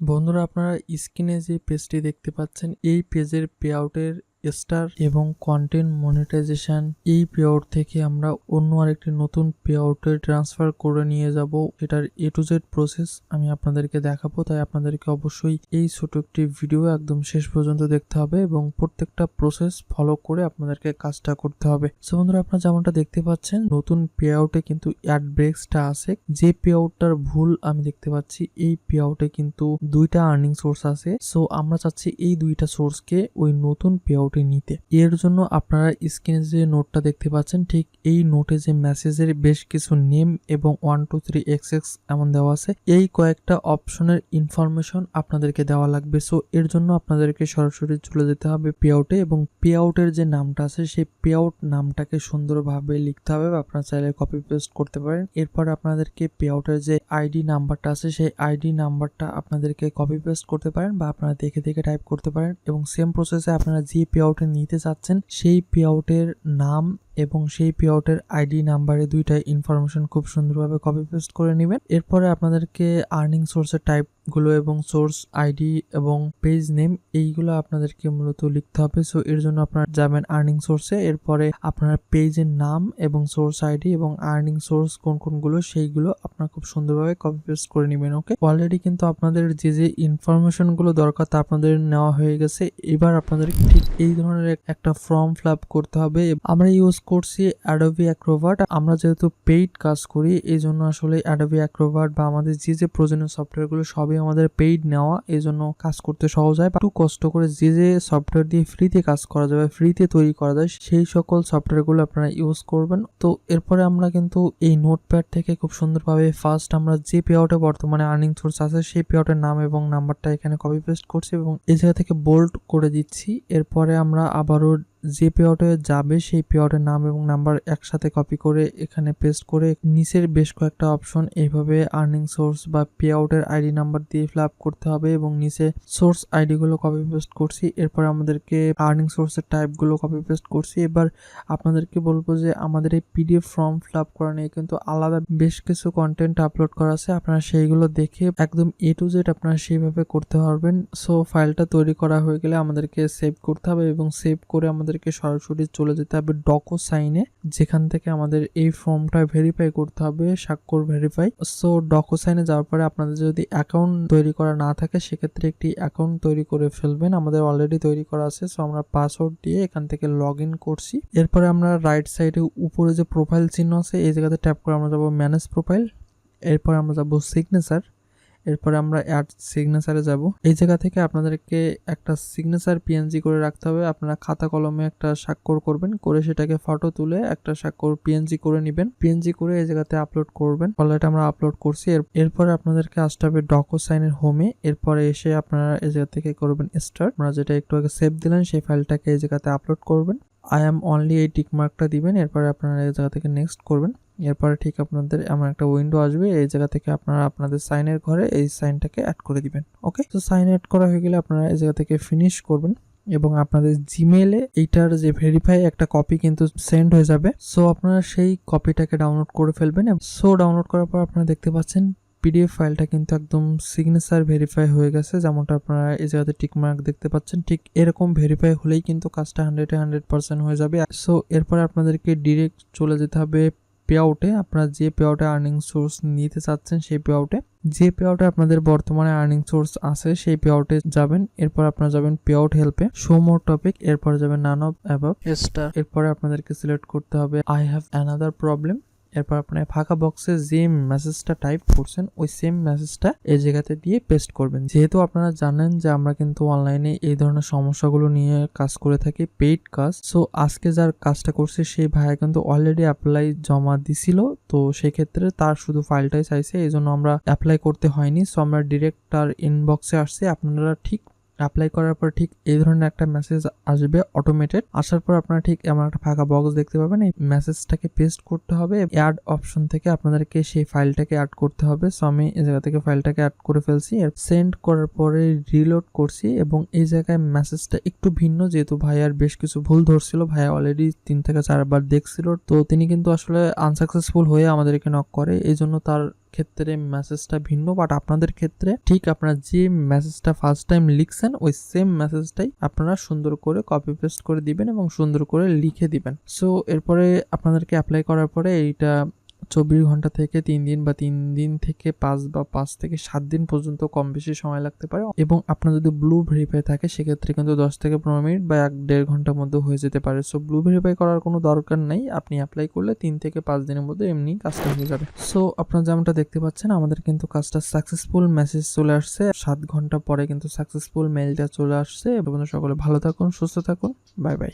বন্ধুরা আপনারা স্ক্রিনে যে পেজটি দেখতে পাচ্ছেন এই পেজের পে আউটের স্টার এবং কন্টেন্ট মনিটাইজেশন এই পে আউট থেকে আমরা অন্য আরেকটি নতুন পে আউটে ট্রান্সফার করে নিয়ে যাব। এটার এ টু জেড প্রসেস আমি আপনাদেরকে দেখাবো, তাই আপনাদেরকে অবশ্যই এই ছোট একটি ভিডিও একদম শেষ পর্যন্ত দেখতে হবে এবং প্রত্যেকটা প্রসেস ফলো করে আপনাদেরকে কাজটা করতে হবে। সো বন্ধুরা, আপনারা যেমনটা দেখতে পাচ্ছেন, নতুন পে আউটে কিন্তু অ্যাড ব্রেক্সটা আছে। যে পে আউটটার ভুল আমি দেখতে পাচ্ছি, এই পে আউটে কিন্তু দুইটা আর্নিং সোর্স আছে। সো আমরা চাচ্ছি এই দুইটা সোর্সকে ওই নতুন পে আউটে নিতে। এর জন্য আপনারা স্ক্রিনে যে নোটটা দেখতে পাচ্ছেন, ঠিক এই নোটে যে মেসেজের বেশ কিছু নেম এবং one two three X X এমন দেওয়া আছে, এই কয়েকটা অপশনের ইনফরমেশন আপনাদেরকে দেওয়া লাগবে। সো এর জন্য আপনাদেরকে সরাসরি চলে যেতে হবে পে আউটে এবং পে আউটের যে নামটা আছে, সেই পে আউট নামটাকে সুন্দরভাবে লিখতে হবে। আপনারা চাইলে কপি পেস্ট করতে পারেন। এরপর আপনাদেরকে পে আউটের যে আইডি নাম্বারটা আছে, সেই আইডি নাম্বারটা আপনাদেরকে কপি পেস্ট করতে পারেন বা আপনারা দেখে দেখে টাইপ করতে পারেন এবং সেম প্রসেসে আপনারা যে পে আউটে নিতে চাচ্ছেন, সেই পে আউটের নাম এবং সেই পে আউটের আইডি নাম্বারে দুইটা ইনফরমেশন খুব সুন্দরভাবে কপি পেস্ট করে নেবেন। এরপরে আপনাদেরকে আর্নিং সোর্সের টাইপগুলো এবং সোর্স আইডি এবং পেজ নেম এইগুলো আপনাদেরকে মূলত লিখতে হবে। সো এর জন্য আপনারা যাবেন আর্নিং সোর্সে এরপরে আপনার পেজের নাম এবং সোর্স আইডি এবং আর্নিং সোর্স কোন কোনগুলো সেইগুলো আপনারা খুব সুন্দরভাবে কপি পেস্ট করে নেবেন ওকে অলরেডি কিন্তু আপনাদের যে যে ইনফরমেশনগুলো দরকার তা আপনাদের নেওয়া হয়ে গেছে। এবার আপনাদের ঠিক এই ধরনের একটা ফর্ম ফিল করতে হবে। আমরা ইউজ করছি অ্যাডোবি অ্যাক্রোভাট আমরা যেহেতু পেইড কাজ করি এই জন্য আসলে অ্যাডোবি অ্যাক্রোভাট বা আমাদের যে যে প্রয়োজনীয় সফটওয়্যারগুলো সবই আমাদের পেইড নেওয়া এই জন্য কাজ করতে সহজ হয়। একটু কষ্ট করে যে যে সফটওয়্যার দিয়ে ফ্রিতে কাজ করা যাবে ফ্রিতে তৈরি করা যায়, সেই সকল সফটওয়্যারগুলো আপনারা ইউজ করবেন। তো এরপরে আমরা কিন্তু এই নোটপ্যাড থেকে খুব সুন্দরভাবে ফার্স্ট আমরা যে পে বর্তমানে আর্নিং সোর্স আছে, সেই পে নাম এবং নাম্বারটা এখানে কপি পেস্ট করছি এবং এই জায়গা থেকে বোল্ড করে দিচ্ছি। এরপরে আমরা আবারও যে পে আউটে যাবে সেই পে আউটের নাম এবং নাম্বার একসাথে কপি করে এখানে পেস্ট করে নিচের বেশ কয়েকটা অপশন এইভাবে আর্নিং সোর্স বা পে আউটের আইডি নাম্বার দিয়ে ফিল আপ করতে হবে এবং নিচে সোর্স আইডি গুলো কপি পেস্ট করছি। এরপর আমাদেরকে আর্নিং সোর্সের টাইপগুলো কপি পেস্ট করছি। এবার আপনাদেরকে বলব যে আমাদের এই পিডিএফ ফর্ম ফিল আপ করা নিয়ে কিন্তু আলাদা বেশ কিছু কন্টেন্ট আপলোড করা আছে। আপনারা সেইগুলো দেখে একদম এ টু জেড আপনারা সেইভাবে করতে পারবেন। সো ফাইলটা তৈরি করা হয়ে গেলে আমাদেরকে সেভ করতে হবে এবং সেভ করে আমাদেরকে সরাসরি চলে যেতে হবে ডকো সাইনে যেখান থেকে আমাদের এই ফর্মটা ভেরিফাই করতে হবে, স্বাক্ষর ভেরিফাই সো ডকো সাইনে যাওয়ার পরে আপনাদের যদি অ্যাকাউন্ট তৈরি করা না থাকে, সেক্ষেত্রে একটি অ্যাকাউন্ট তৈরি করে ফেলবেন। আমাদের অলরেডি তৈরি করা আছে সো আমরা পাসওয়ার্ড দিয়ে এখান থেকে লগ ইন করছি। এরপরে আমরা রাইট সাইডে উপরে যে প্রোফাইল চিহ্ন আছে, এই জায়গাতে ট্যাপ করে আমরা যাব ম্যানেজ প্রোফাইল এরপর আমরা যাব সিগনেচার এরপরে আমরা অ্যাড সিগনেচারে যাব। এই জায়গা থেকে আপনাদেরকে একটা সিগনেচার পিএনজি করে রাখতে হবে। আপনারা খাতা কলমে একটা স্বাক্ষর করবেন, করে সেটাকে ফটো তুলে একটা স্বাক্ষর পিএনজি করে নেবেন। পিএনজি করে এই জায়গাতে আপলোড করবেন। অলরেডি আমরা আপলোড করছি। এর- এরপরে আপনাদেরকে আসতে হবে ডকো সাইনের হোমে এরপরে এসে আপনারা এই জায়গা থেকে করবেন স্টার্ট আপনারা যেটা একটু আগে সেভ দিলেন সেই ফাইলটাকে এই জায়গাতে আপলোড করবেন। আই অ্যাম অনলি এই টিক মার্কটা দিবেন। এরপরে আপনারা এই জায়গা থেকে নেক্সট করবেন। এরপরে ঠিক আপনাদের এমন একটা উইন্ডো আসবে, এই জায়গা থেকে আপনারা আপনাদের সাইনের ঘরে এই সাইনটাকে অ্যাড করে দিবেন ওকে তো সাইন অ্যাড করা হয়ে গেলে আপনারা এই জায়গা থেকে ফিনিশ করবেন এবং আপনাদের জিমেলে এইটার যে ভেরিফাই একটা কপি কিন্তু সেন্ড হয়ে যাবে। সো আপনারা সেই কপিটাকে ডাউনলোড করে ফেলবেন সো ডাউনলোড করার পর আপনারা দেখতে পাচ্ছেন পিডিএফ ফাইলটা কিন্তু একদম সিগনেচার ভেরিফাই হয়ে গেছে, যেমনটা আপনারা এই জায়গাতে টিক মার্ক দেখতে পাচ্ছেন। ঠিক এরকম ভেরিফাই হলেই কিন্তু কাজটা হান্ড্রেডে হান্ড্রেড পার্সেন্ট হয়ে যাবে। সো এরপরে আপনাদেরকে ডিরেক্ট চলে যেতে হবে পে আউটে আপনারা যে পে আউটে আর্নিং সোর্স নিতে চাচ্ছেন সেই পে আউটে যে পে আউটে আপনাদের বর্তমানে আর্নিং সোর্স আছে সেই পে আউটে যাবেন। এরপর আপনারা যাবেন পে আউট হেল্পে শো মোর টপিক এরপর যাবেন নান অফ অ্যাবাব স্টার এরপরে আপনাদেরকে সিলেক্ট করতে হবে আই হ্যাভ অ্যানাদার প্রবলেম এরপর আপনার ফাঁকা বক্সে যে মেসেজটা টাইপ করছেন, ওই সেম মেসেজটা এই জায়গাতে দিয়ে পেস্ট করবেন। যেহেতু আপনারা জানেন যে আমরা কিন্তু অনলাইনে এই ধরনের সমস্যাগুলো নিয়ে কাজ করে থাকি পেইড কাজ সো আজকে যার কাজটা করছে, সেই ভাইয়া কিন্তু অলরেডি অ্যাপ্লাই জমা দিছিল, তো সেক্ষেত্রে তার শুধু ফাইলটাই চাইছে এই জন্য আমরা অ্যাপ্লাই করতে হয়নি সো আমরা ডিরেক্ট তার ইনবক্সে আসছি, আপনারা ঠিক অ্যাপ্লাই করার পর ঠিক এই ধরনের একটা মেসেজ আসবে অটোমেটেড আসার পর আপনারা ঠিক এমন একটা ফাঁকা বক্স দেখতে পাবেন। এই মেসেজটাকে পেস্ট করতে হবে। অ্যাড অপশন থেকে আপনাদেরকে সেই ফাইলটাকে অ্যাড করতে হবে। সো আমি এই জায়গা থেকে ফাইলটাকে অ্যাড করে ফেলছি। সেন্ড করার পরে রিলোড করছি এবং এই জায়গায় মেসেজটা একটু ভিন্ন। যেহেতু ভাইয়ার বেশ কিছু ভুল ধরছিল, ভাইয়া অলরেডি তিন থেকে চারবার দেখছিল। তো, তিনি কিন্তু আসলে আনসাকসেসফুল হয়ে আমাদেরকে নক করে। এই জন্য তার ক্ষেত্রে মেসেজটা ভিন্ন বাট আপনাদের ক্ষেত্রে ঠিক আপনারা যে মেসেজটা ফার্স্ট টাইম লিখছেন, ওই সেম মেসেজটাই আপনারা সুন্দর করে কপি পেস্ট করে দিবেন এবং সুন্দর করে লিখে দিবেন। সো এরপরে আপনাদেরকে অ্যাপ্লাই করার পরে এইটা চব্বিশ ঘণ্টা থেকে তিন দিন বা তিন দিন থেকে পাঁচ বা পাঁচ থেকে সাত দিন পর্যন্ত কম বেশি সময় লাগতে পারে এবং আপনার যদি ব্লু ভেরিফাই থাকে, সেক্ষেত্রে কিন্তু দশ থেকে পনেরো মিনিট বা এক দেড় ঘণ্টার মধ্যে হয়ে যেতে পারে। সো ব্লু ভেরিফাই করার কোনো দরকার নেই। আপনি অ্যাপ্লাই করলে তিন থেকে পাঁচ দিনের মধ্যে এমনি কাজটা হয়ে যাবে। সো আপনারা যেমনটা দেখতে পাচ্ছেন, আমাদের কিন্তু কাজটা সাকসেসফুল মেসেজ চলে আসছে। সাত ঘণ্টা পরে কিন্তু সাকসেসফুল মেলটা চলে আসছে। এবং সকলে ভালো থাকুন, সুস্থ থাকুন। Bye bye